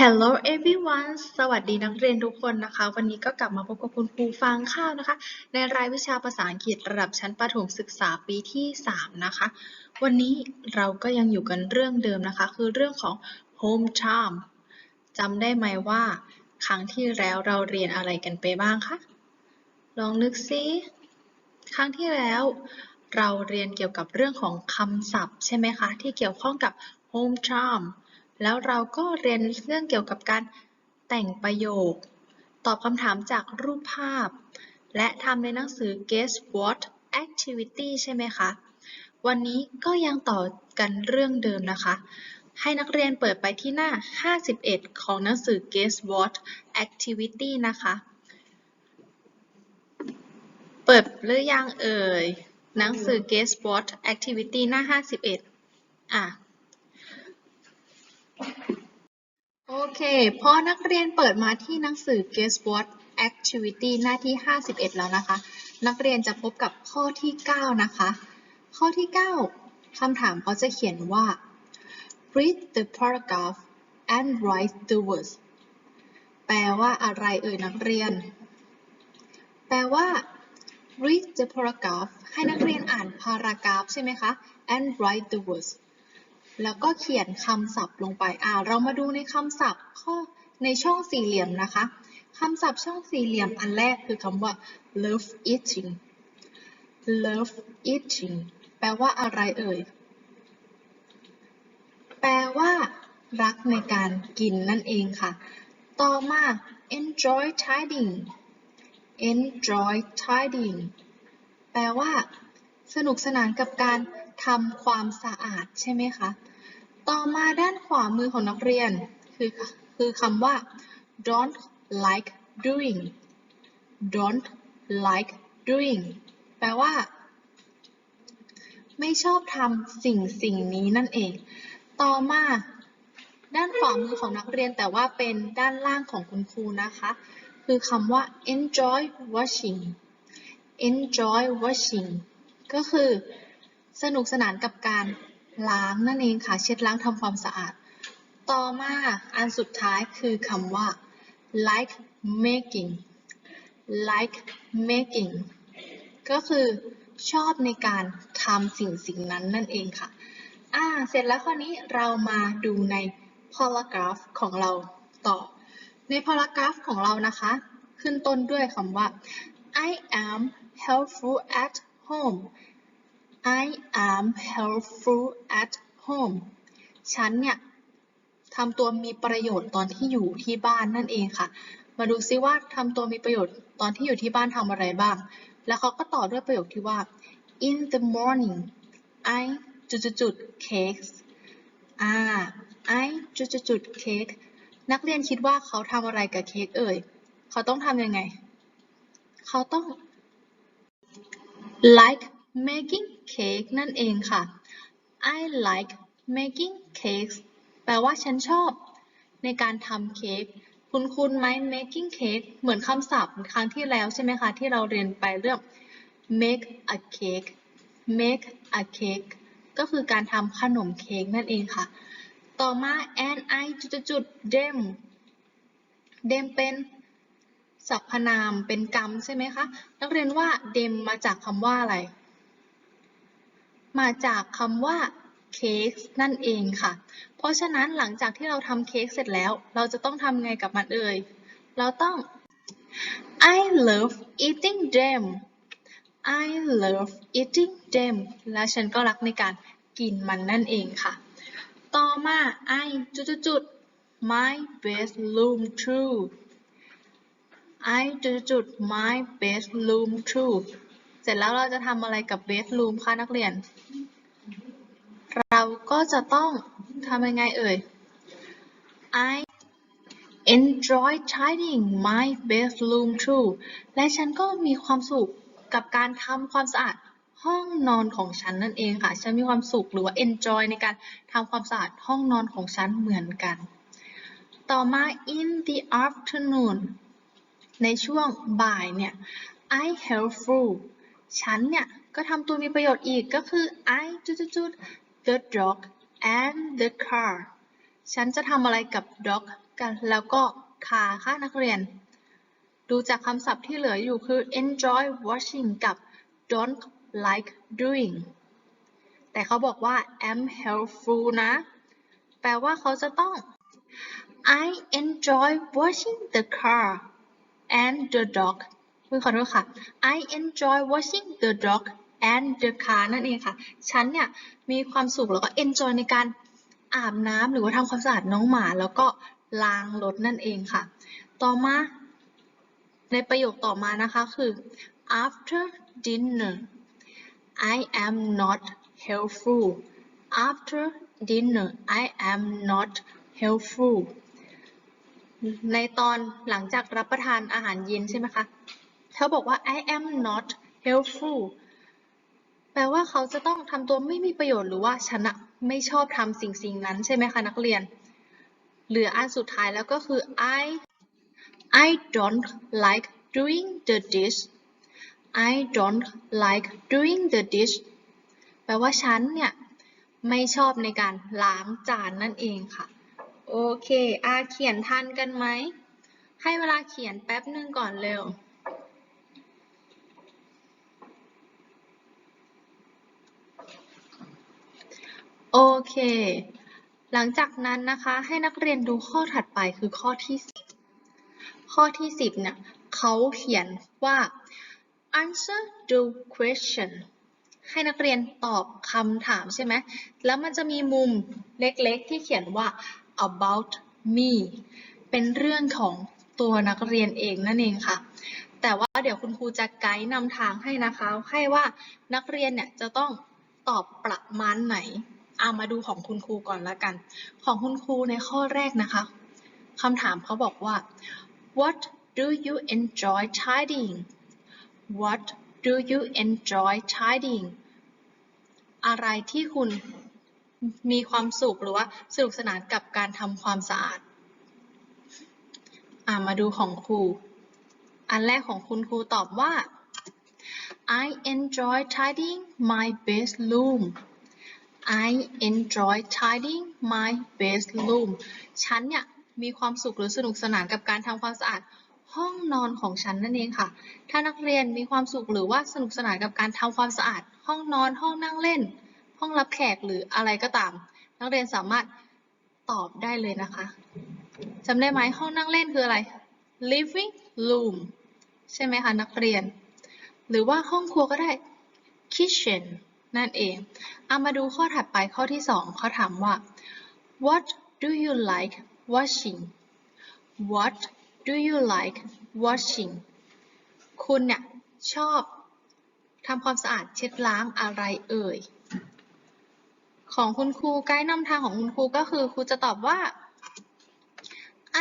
Hello everyone สวัสดีนักเรียนทุกคนนะคะ วันนี้ก็กลับมาพบกับคุณครูฟางข้าวนะคะ ในรายวิชาภาษาอังกฤษระดับชั้นประถมศึกษาปีที่ 3 นะคะ วันนี้เราก็ยังอยู่กันเรื่องเดิมนะคะ คือเรื่องของ home charm จำได้ไหมว่า ครั้งที่แล้วเราเรียนอะไรกันไปบ้างคะ ลองนึกซิ ครั้งที่แล้ว เราเรียนเกี่ยวกับเรื่องของคำศัพท์ใช่ไหมคะ ที่เกี่ยวข้องกับ home charm แล้วเราก็เรียนเรื่องเกี่ยวกับการแต่งประโยค ตอบคำถามจากรูปภาพ และทำในหนังสือ Guess What Activity ใช่ไหมคะ วันนี้ก็ยังต่อกันเรื่องเดิมนะคะ ให้นักเรียนเปิดไปที่หน้า 51 ของหนังสือ Guess What Activity นะคะ เปิดหรือยังเอ่ย หนังสือ Guess What Activity หน้า 51 อะ โอเค พอนักเรียนเปิดมาที่หนังสือ Guess What Activity หน้าที่ 51 แล้วนะคะ นักเรียนจะพบกับข้อที่ 9 นะคะ ข้อที่ 9 คำถามเขาจะเขียนว่า read the paragraph and write the words แปลว่าอะไรเอ่ยนักเรียน แปลว่า read the paragraph ให้นักเรียนอ่าน paragraph ใช่ไหมคะ and write the words แล้วก็เขียนคำศัพท์ลงไปอ่าเรามาดูในคำศัพท์ข้อในช่องสี่เหลี่ยมนะคะ คำศัพท์ช่องสี่เหลี่ยมอันแรกคือคำว่า love eating love eating แปลว่าอะไรเอ่ย แปลว่า รักในการกินนั่นเองค่ะ ต่อมา enjoy tidying enjoy tidying แปลว่า สนุกสนานกับการ ทำความสะอาดใช่ไหมคะ ต่อมาด้านขวามือของนักเรียน คือคือคำว่า don't like doing don't like doing แปลว่า ไม่ชอบทำสิ่งสิ่งนี้นั่นเอง ต่อมาด้านขวามือของนักเรียนแต่ว่าเป็นด้านล่างของคุณครูนะคะ คือคำว่า enjoy washing enjoy washing ก็คือ สนุกสนานกับการล้างนั่นเองค่ะ เช็ดล้างทำความสะอาด ต่อมาอันสุดท้ายคือคำว่า like making like making ก็คือชอบในการทำสิ่งสิ่งนั้นนั่นเองค่ะ อ่า เสร็จแล้วข้อนี้เรามาดูใน paragraph ของเราต่อ ใน paragraph ของเรานะคะ ขึ้นต้นด้วยคำว่า I am helpful at home I am helpful at home ฉันเนี่ยทำตัวมีประโยชน์ตอนที่อยู่ที่บ้านนั่นเองค่ะ มาดูซิว่าทำตัวมีประโยชน์ตอนที่อยู่ที่บ้านทำอะไรบ้าง แล้วเขาก็ต่อด้วยประโยคที่ว่า in the morning I จุดจุดจุด cakes อ่า I จุดจุดจุด cake นักเรียนคิดว่าเขาทำอะไรกับเค้กเอ่ย เขาต้องทำยังไง เขาต้อง like making cake นั่นเองค่ะ I like making cakes แปลว่าฉันชอบ ในการทำเค้กคุณคุณไหม making cake เหมือนคำศัพท์ครั้งที่แล้วใช่ไหมคะ ที่เราเรียนไปเรื่อง make a cake make a cake ก็คือการทำขนมเค้กนั่นเองค่ะ ต่อมา and I จุดจุด them them เป็นสรรพนามเป็นกรรมใช่ไหมคะ นักเรียนว่า them มาจากคำว่าอะไร มาจากคำว่าเค้กนั่นเองค่ะ เพราะฉะนั้นหลังจากที่เราทำเค้กเสร็จแล้ว เราจะต้องทำไงกับมันเอ่ย เราต้อง I love eating them I love eating them และฉันก็รักในการกินมันนั่นเองค่ะ ต่อมา I จุดจุด my bedroom too I จุดจุด my bedroom too เสร็จแล้วเราจะทำอะไรกับ bedroom คะนักเรียน ก็จะต้องทำยังไงเอ่ย I enjoy tidying my bedroom too และฉันก็มีความสุขกับการทำความสะอาดห้องนอนของฉันนั่นเองค่ะ ฉันมีความสุขหรือว่า enjoy ในการทำความสะอาดห้องนอนของฉันเหมือนกัน ต่อมา in the afternoon ในช่วงบ่ายเนี่ย I helpful ฉันเนี่ยก็ทำตัวมีประโยชน์อีกก็คือ I จุดจุด the dog and the car ฉันจะทำอะไรกับ dog กันแล้วก็ car ค่ะนักเรียน ดูจากคำศัพท์ที่เหลืออยู่คือ enjoy watching กับ don't like doing แต่เขาบอกว่า am helpful นะ แปลว่าเขาจะต้อง I enjoy watching the car and the dog เพิ่งขอโทษค่ะ I enjoy watching the dog and the car นั่นเองค่ะ ฉันเนี่ยมีความสุขแล้วก็ enjoy ในการอาบน้ำหรือว่าทำความสะอาดน้องหมา แล้วก็ล้างรถนั่นเองค่ะ ต่อมาในประโยคต่อมานะคะคือ after dinner I am not helpful after dinner I am not helpful ในตอนหลังจากรับประทานอาหารเย็นใช่ไหมคะเขาบอกว่า I am not helpful แปลว่าเขาจะต้องทำตัวไม่มีประโยชน์หรือว่าฉันอะไม่ชอบทำสิ่งสิ่งนั้นใช่ไหมคะนักเรียน เหลืออันสุดท้ายแล้วก็คือ I I don't like doing the dish I don't like doing the dish แปลว่าฉันเนี่ยไม่ชอบในการล้างจานนั่นเองค่ะ โอเคอาเขียนทันกันไหม ให้เวลาเขียนแป๊บหนึ่งก่อนเร็ว โอเค หลังจากนั้นนะคะให้นักเรียนดูข้อถัดไปคือข้อที่ 10 ข้อที่ 10เนี่ยเขาเขียนว่า answer the question ให้นักเรียนตอบคำถามใช่ไหม แล้วมันจะมีมุมเล็กๆที่เขียนว่า about me เป็นเรื่องของตัวนักเรียนเองนั่นเองค่ะ แต่ว่าเดี๋ยวคุณครูจะไกด์นำทางให้นะคะ ให้ว่านักเรียนเนี่ยจะต้องตอบประมาณไหน เอามาดูของคุณครูก่อนละกัน ของคุณครูในข้อแรกนะคะคำถามเขาบอกว่า what do you enjoy tidying what do you enjoy tidying อะไรที่คุณมีความสุขหรือว่าสนุกสนานกับการทำความสะอาดอ่ามาดูของครู อันแรกของคุณครูตอบว่า I enjoy tidying my bedroom I enjoy tidying my bedroom ฉันเนี่ยมีความสุขหรือสนุกสนานกับการทำความสะอาดห้องนอนของฉันนั่นเองค่ะ ถ้านักเรียนมีความสุขหรือว่าสนุกสนานกับการทำความสะอาด ห้องนอน ห้องนั่งเล่น ห้องรับแขกหรืออะไรก็ตาม นักเรียนสามารถตอบได้เลยนะคะจำได้ไหมห้องนั่งเล่นคืออะไร living room ใช่ไหมคะนักเรียน หรือว่าห้องครัวก็ได้ kitchen นั่นเอง เอามาดูข้อถัดไปข้อที่สองเขาถามว่า what do you like watching what do you like watching คุณเนี่ยชอบทำความสะอาดเช็ดล้างอะไรเอ่ย ของคุณครูไกด์นำทางของคุณครูก็คือครูจะตอบว่า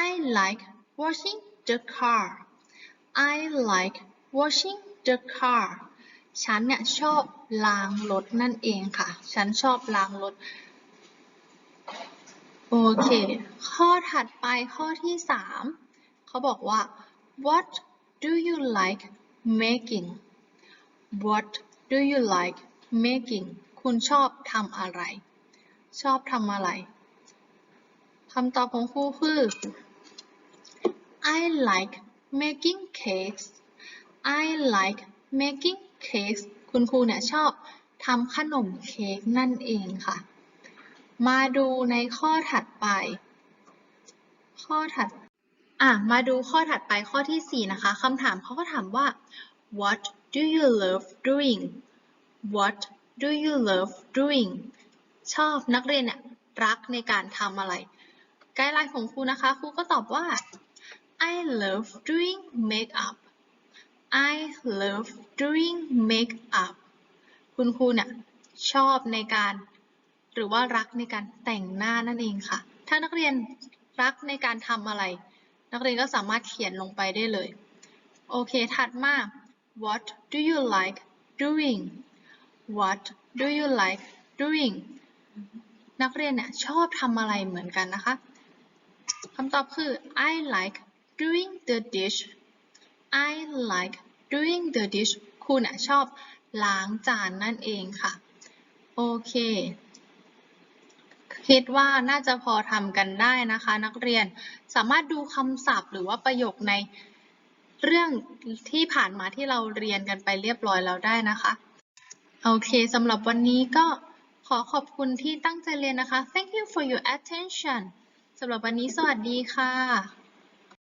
I like washing the car I like washing the car ฉันเนี่ยชอบล้างรถนั่นเองค่ะ ฉันชอบล้างรถ โอเค ข้อถัดไปข้อที่สามเขาบอกว่า what do you like making what do you like making คุณชอบทำอะไร ชอบทำอะไรคำตอบของครูคือ I like making cakes I like making cakes คุณครูเนี่ยชอบทำขนมเค้กนั่นเองค่ะ มาดูในข้อถัดไป ข้อถัดอะมาดูข้อถัดไปข้อที่ 4 นะคะคำถามเขาก็ถามว่า what do you love doing what do you love doing ชอบนักเรียนเนี่ยรักในการทำอะไร ไกด์ไลน์ของครูนะคะครูก็ตอบว่า I love doing makeup I love doing makeup คุณครูเนี่ยชอบในการหรือว่ารักในการแต่งหน้านั่นเองค่ะ ถ้านักเรียนรักในการทำอะไร นักเรียนก็สามารถเขียนลงไปได้เลย โอเค ถัดมา What do you like doing What do you like doing นักเรียนเนี่ยชอบทำอะไรเหมือนกันนะคะคำตอบคือ I like doing the dish I like doing the dish คุณน่ะชอบล้างจานนั่นเองค่ะ โอเค คิดว่าน่าจะพอทำกันได้นะคะ นักเรียนสามารถดูคำศัพท์ หรือว่าประโยคในเรื่องที่ผ่านมาที่เราเรียนกันไปเรียบร้อยแล้วได้นะคะ โอเคสำหรับวันนี้ก็ขอขอบคุณที่ตั้งใจเรียนนะคะ Thank you for your attention สำหรับวันนี้สวัสดีค่ะ